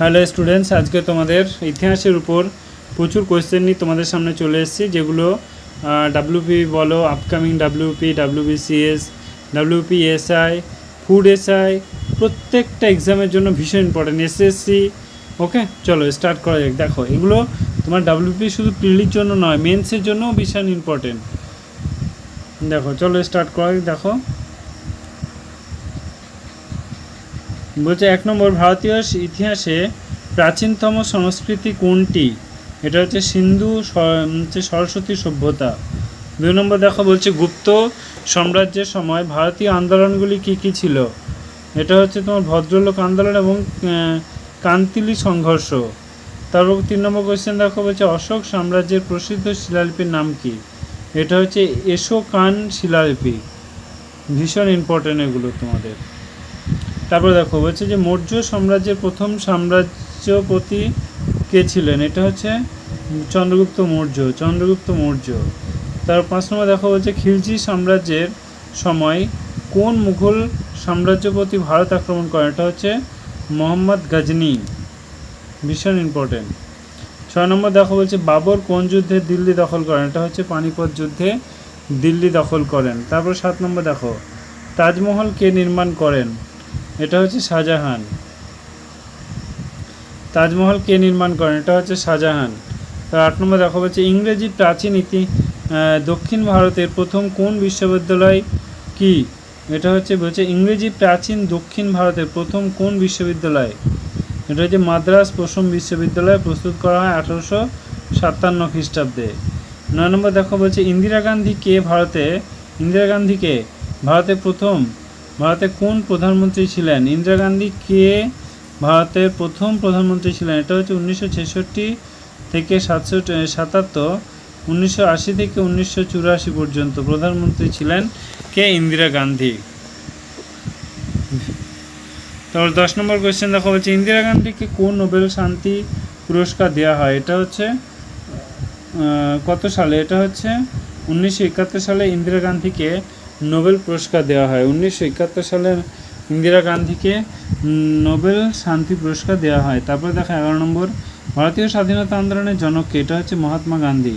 Hello students আজকে তোমাদের ইতিহাসের উপর প্রচুর কোয়েশ্চেন নিয়ে তোমাদের সামনে চলে এসেছি, যেগুলো ডাব্লিউপি বলো upcoming WP WBCS WP SI food SI প্রত্যেকটা এক্সামের জন্য ভীষণ ইম্পর্টেন্ট এসএসসি ওকে চলো স্টার্ট করা যাক। দেখো, এগুলো তোমার ডাব্লিউপি শুধু প্রিলির জন্য নয় মেন্সের জন্যও ভীষণ ইম্পর্টেন্ট দেখো, চলো স্টার্ট করা যাক। দেখো বলছে, এক নম্বর, ভারতীয় ইতিহাসে প্রাচীনতম সংস্কৃতি কোনটি? এটা হচ্ছে সিন্ধু হচ্ছে সরস্বতী সভ্যতা। দুই নম্বর দেখো, বলছে, গুপ্ত সাম্রাজ্যের সময় ভারতীয় আন্দোলনগুলি কি কি ছিল? এটা হচ্ছে তোমার ভদ্রলোক আন্দোলন এবং কান্তিলি সংঘর্ষ। তারপর তিন নম্বর কোয়েশ্চেন দেখো, বলছে, অশোক সাম্রাজ্যের প্রসিদ্ধ শিলালিপির নাম কি? এটা হচ্ছে এশোকান শিলালিপি। ভীষণ ইম্পর্টেন্ট এগুলো তোমাদের। তারপর দেখো, বলছে যে মৌর্য সাম্রাজ্যের প্রথম সাম্রাজ্যপতি কে ছিলেন? এটা হচ্ছে চন্দ্রগুপ্ত মৌর্য চন্দ্রগুপ্ত মৌর্য। তার পাঁচ নম্বর দেখো, বলছে খিলজি সাম্রাজ্যের সময় কোন মুঘল সাম্রাজ্যপতি ভারত আক্রমণ করেন? এটা হচ্ছে মোহাম্মদ গজনি, ভীষণ ইম্পর্টেন্ট ছয় নম্বর দেখো, বলছে বাবর কোন যুদ্ধে দিল্লি দখল করেন? এটা হচ্ছে পানিপথ যুদ্ধে দিল্লি দখল করেন। তারপর সাত নম্বর দেখো, তাজমহল কে নির্মাণ করেন? এটা হচ্ছে শাহজাহান। তাজমহল কে নির্মাণ করেন? এটা হচ্ছে শাহজাহান। তার আট নম্বর দেখা হচ্ছে ইংরেজি প্রাচীন ইতি দক্ষিণ ভারতের প্রথম কোন বিশ্ববিদ্যালয় কি? এটা হচ্ছে, বলছে ইংরেজি প্রাচীন দক্ষিণ ভারতের প্রথম কোন বিশ্ববিদ্যালয়? এটা হচ্ছে মাদ্রাস প্রথম বিশ্ববিদ্যালয় প্রস্তুত করা হয় আঠারোশো সাতান্ন খ্রিস্টাব্দে। নয় নম্বর দেখো বলছে ইন্দিরা গান্ধী কে ভারতে ইন্দিরা গান্ধীকে ভারতের প্রথম ভারতের কোন প্রধানমন্ত্রী ছিলেন? ইন্দিরা গান্ধী কে ভারতের প্রথম প্রধানমন্ত্রী ছিলেন? এটা হচ্ছে উনিশশো ছেষট্টি থেকে সাতশো সাতাত্তর, উনিশশো আশি থেকে উনিশশো চুরাশি পর্যন্ত প্রধানমন্ত্রী ছিলেন কে? ইন্দিরা গান্ধী। তারপর দশ নম্বর কোয়েশ্চেন দেখো, বলছে ইন্দিরা গান্ধীকে কোন নোবেল শান্তি পুরস্কার দেওয়া হয়? এটা হচ্ছে কত সালে? এটা হচ্ছে উনিশশো একাত্তর সালে ইন্দিরা গান্ধীকে নোবেল পুরস্কার দেওয়া হয়। উনিশশো একাত্তর সালে ইন্দিরা গান্ধীকে নোবেল শান্তি পুরস্কার দেওয়া হয়। তারপরে দেখো এগারো নম্বর, ভারতীয় স্বাধীনতা আন্দোলনের জনক এটা হচ্ছে মহাত্মা গান্ধী।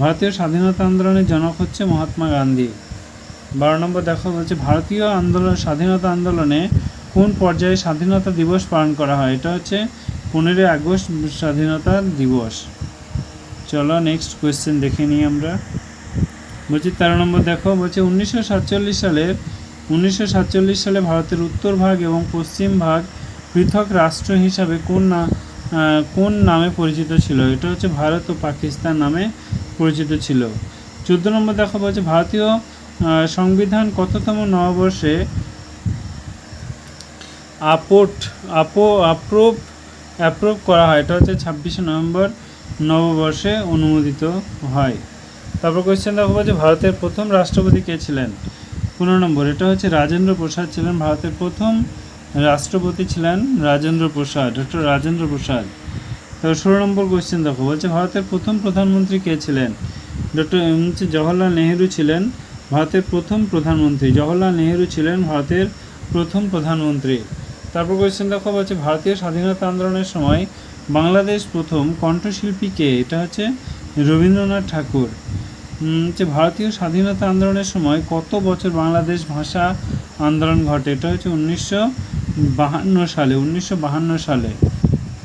ভারতীয় স্বাধীনতা আন্দোলনের জনক হচ্ছে মহাত্মা গান্ধী। বারো নম্বর দেখো, বলছে ভারতীয় আন্দোলন, স্বাধীনতা আন্দোলনে কোন পর্যায়ে স্বাধীনতা দিবস পালন করা হয়? এটা হচ্ছে পনেরোই আগস্ট স্বাধীনতা দিবস। চলো নেক্সট কোয়েশ্চেন দেখে নিই আমরা। বলছি তেরো নম্বর দেখো, বলছে উনিশশো সাতচল্লিশ সালের উনিশশো সাতচল্লিশ সালে ভারতের উত্তর ভাগ এবং পশ্চিম ভাগ পৃথক রাষ্ট্র হিসাবে কোন না কোন নামে পরিচিত ছিল? এটা হচ্ছে ভারত ও পাকিস্তান নামে পরিচিত ছিল। চোদ্দ নম্বর দেখো, বলছে ভারতীয় সংবিধান কততম নববর্ষে আপোট, আপো অ্যাপ্রুভ অ্যাপ্রুভ করা হয়? এটা হচ্ছে ছাব্বিশে নভেম্বর নববর্ষে অনুমোদিত হয়। তারপর কোয়েশ্চেন দেখো বলছে, ভারতের প্রথম রাষ্ট্রপতি কে ছিলেন? পনেরো নম্বর, এটা হচ্ছে রাজেন্দ্র প্রসাদ ছিলেন ভারতের প্রথম রাষ্ট্রপতি ছিলেন রাজেন্দ্র প্রসাদ ডক্টর রাজেন্দ্র প্রসাদ। তারপর ষোলো নম্বর কোয়েশ্চেন দেখো বলছে, ভারতের প্রথম প্রধানমন্ত্রী কে ছিলেন? ডক্টর হচ্ছে জওহরলাল নেহেরু ছিলেন ভারতের প্রথম প্রধানমন্ত্রী, জওহরলাল নেহেরু ছিলেন ভারতের প্রথম প্রধানমন্ত্রী। তারপর কোয়েশ্চেন দেখো বলছে, ভারতীয় স্বাধীনতা আন্দোলনের সময় বাংলাদেশ প্রথম কণ্ঠশিল্পী কে? এটা হচ্ছে রবীন্দ্রনাথ ঠাকুর। হচ্ছে ভারতীয় স্বাধীনতা আন্দোলনের সময় কত বছর বাংলাদেশ ভাষা আন্দোলন ঘটে, এটা হচ্ছে উনিশশো বাহান্ন সালে, উনিশশো বাহান্ন সালে।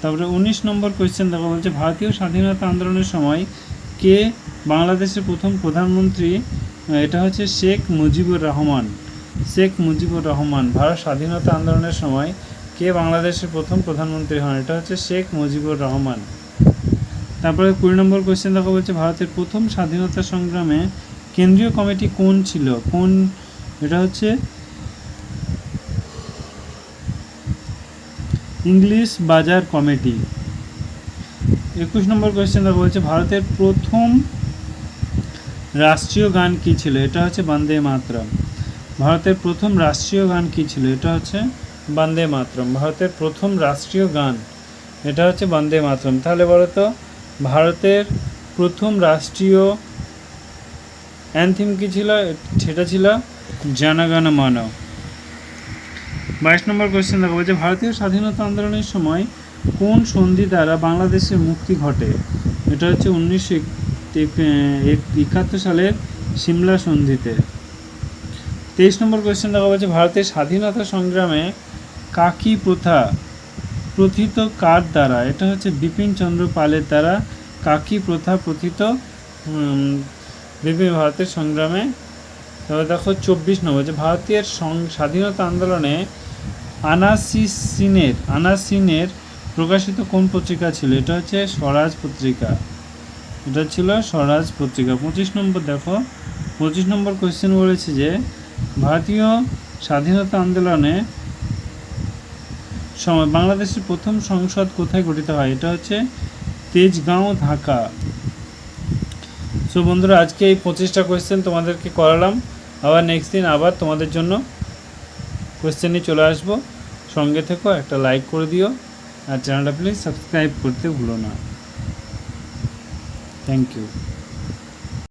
তারপরে উনিশ নম্বর কোয়েশ্চেন দেখো, বলছে ভারতীয় স্বাধীনতা আন্দোলনের সময় কে বাংলাদেশের প্রথম প্রধানমন্ত্রী? এটা হচ্ছে শেখ মুজিবুর রহমান। শেখ মুজিবুর রহমান, ভারত স্বাধীনতা আন্দোলনের সময় কে বাংলাদেশের প্রথম প্রধানমন্ত্রী হন? এটা হচ্ছে শেখ মুজিবুর রহমান। তারপরে কুড়ি নম্বর কোয়েশ্চেন দেখো বলছে, ভারতের প্রথম স্বাধীনতা সংগ্রামে কেন্দ্রীয় কমিটি কোন ছিল? কোন, এটা হচ্ছে ইংলিশ বাজার কমিটি। একুশ নম্বর কোয়েশ্চেন দেখো বলছে, ভারতের প্রথম রাষ্ট্রীয় গান কি ছিল? এটা হচ্ছে বন্দে মাতরম। ভারতের প্রথম রাষ্ট্রীয় গান কি ছিল? এটা হচ্ছে বন্দে মাতরম। ভারতের প্রথম রাষ্ট্রীয় গান, এটা হচ্ছে বন্দে মাতরম। তাহলে বলো তো ভারতের প্রথম রাষ্ট্রীয় অ্যানথিম কি ছিল? সেটা ছিল জনগণ মন। বাইশ নম্বর কোয়েশ্চেন দেখো বলছে ভারতীয় স্বাধীনতা আন্দোলনের সময় কোন সন্ধি দ্বারা বাংলাদেশের মুক্তি ঘটে? এটা হচ্ছে উনিশশো একাত্তর সালের সিমলা সন্ধিতে। তেইশ নম্বর কোয়েশ্চেন দেখা হচ্ছে ভারতের স্বাধীনতা সংগ্রামে কাকি প্রথা প্রথিত কার দ্বারা? এটা হচ্ছে বিপিন চন্দ্র পালের দ্বারা কাকি প্রথা প্রথিত বিপিন ভারতের সংগ্রামে। তবে দেখো চব্বিশ নম্বর, যে ভারতীয় স্বাধীনতা আন্দোলনে আনাসিসিনের, আনাসিনের প্রকাশিত কোন পত্রিকা ছিল? এটা হচ্ছে স্বরাজ পত্রিকা। এটা ছিল স্বরাজ পত্রিকা। পঁচিশ নম্বর দেখো, পঁচিশ নম্বর কোয়েশ্চেন বলেছে যে, ভারতীয় স্বাধীনতা আন্দোলনে সময় বাংলাদেশের প্রথম সংসদ কোথায় গঠিত হয়? এটা হচ্ছে তেজগাঁও, ঢাকা। সো বন্ধুরা, আজকে এই পঁচিশটা কোয়েশ্চেন তোমাদেরকে করালাম। আবার নেক্সট দিন আবার তোমাদের জন্য কোয়েশ্চেন নিয়ে চলে আসব। সঙ্গে থেকো, একটা লাইক করে দিও। আর চ্যানেলটা প্লিজ সাবস্ক্রাইব করতে ভুলো না। Thank you